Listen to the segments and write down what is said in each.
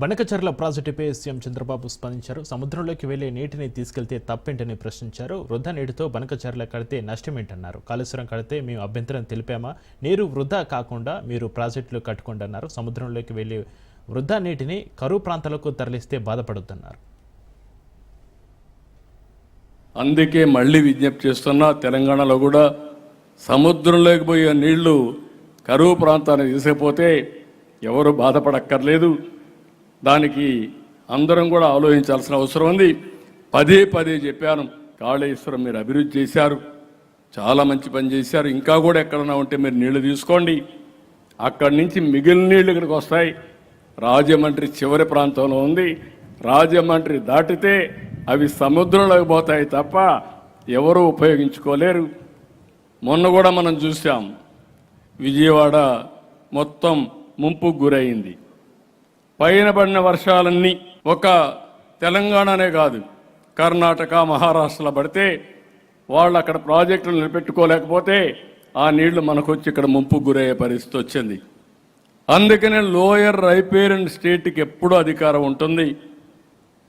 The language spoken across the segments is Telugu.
బనకచర్ల ప్రాజెక్టుపై సీఎం చంద్రబాబు స్పందించారు. సముద్రంలోకి వెళ్ళే నీటిని తీసుకెళ్తే తప్పేంటని ప్రశ్నించారు. వృధా నీటితో బనకచర్ల కడితే నష్టమేంటన్నారు. కాళేశ్వరం కడితే మేము అభ్యంతరం తెలిపామా? నీరు వృధా కాకుండా మీరు ప్రాజెక్టులు కట్టుకోండి అన్నారు సముద్రంలోకి వెళ్ళే వృధా నీటిని కరువు ప్రాంతాలకు తరలిస్తే బాధపడుతున్నారు అందుకే మళ్ళీ విజ్ఞప్తి చేస్తున్నా తెలంగాణలో కూడా సముద్రంలోకి పోయే నీళ్ళు కరువు ప్రాంతాన్ని తీసుకుపోతే ఎవరు బాధపడక్కర్లేదు. దానికి అందరం కూడా ఆలోచించాల్సిన అవసరం ఉంది. పదే పదే చెప్పాను కాళేశ్వరం మీరు అభివృద్ధి చేశారు చాలా మంచి పని చేశారు ఇంకా కూడా ఎక్కడన్నా ఉంటే మీరు నీళ్ళు తీసుకోండి. అక్కడి నుంచి మిగిలిన నీళ్ళు ఇక్కడికి వస్తాయి. రాజమండ్రి చివరి ప్రాంతంలో ఉంది. రాజమండ్రి దాటితే అవి సముద్రంలోకి పోతాయి తప్ప ఎవరు ఉపయోగించుకోలేరు. మొన్న కూడా మనం చూసాం విజయవాడ మొత్తం ముంపుకు గురైంది. పైన పడిన వర్షాలన్నీ ఒక తెలంగాణనే కాదు కర్ణాటక మహారాష్ట్రలో పడితే వాళ్ళు అక్కడ ప్రాజెక్టులు నిలబెట్టుకోలేకపోతే ఆ నీళ్ళు మనకు వచ్చి ఇక్కడ ముంపుకు గురయ్యే పరిస్థితి వచ్చింది. అందుకనే లోయర్ రైపేరియన్ స్టేట్కి ఎప్పుడూ అధికారం ఉంటుంది.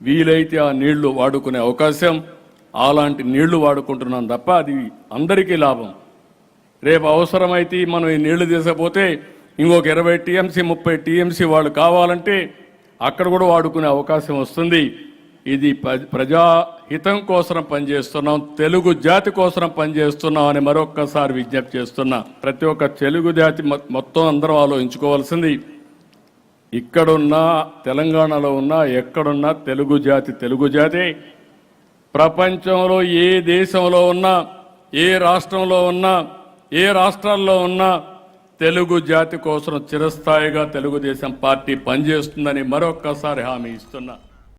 వీలైతే ఆ నీళ్ళు వాడుకునే అవకాశం అలాంటి నీళ్ళు వాడుకుంటున్నాం తప్ప అది అందరికీ లాభం. రేపు అవసరమైతే మనం ఈ నీళ్ళు తీసకపోతే ఇంకొక ఇరవై టీఎంసీ ముప్పై టీఎంసీ వాళ్ళు కావాలంటే అక్కడ కూడా వాడుకునే అవకాశం వస్తుంది. ఇది ప్ర- ప్రజాహితం కోసం పనిచేస్తున్నాం తెలుగు జాతి కోసం పనిచేస్తున్నాం అని మరొక్కసారి విజ్ఞప్తి చేస్తున్నా. ప్రతి ఒక్క తెలుగు జాతి మొత్తం అందరం ఆలోచించుకోవాల్సింది ఇక్కడున్నా తెలంగాణలో ఉన్నా ఎక్కడున్నా తెలుగు జాతి తెలుగు జాతి. ప్రపంచంలో ఏ దేశంలో ఉన్నా ఏ రాష్ట్రంలో ఉన్నా ఏ రాష్ట్రాల్లో ఉన్నా తెలుగు జాతి కోసం చిరస్థాయిగా తెలుగుదేశం పార్టీ పనిచేస్తుందని మరొక్కసారి హామీ ఇస్తున్నా.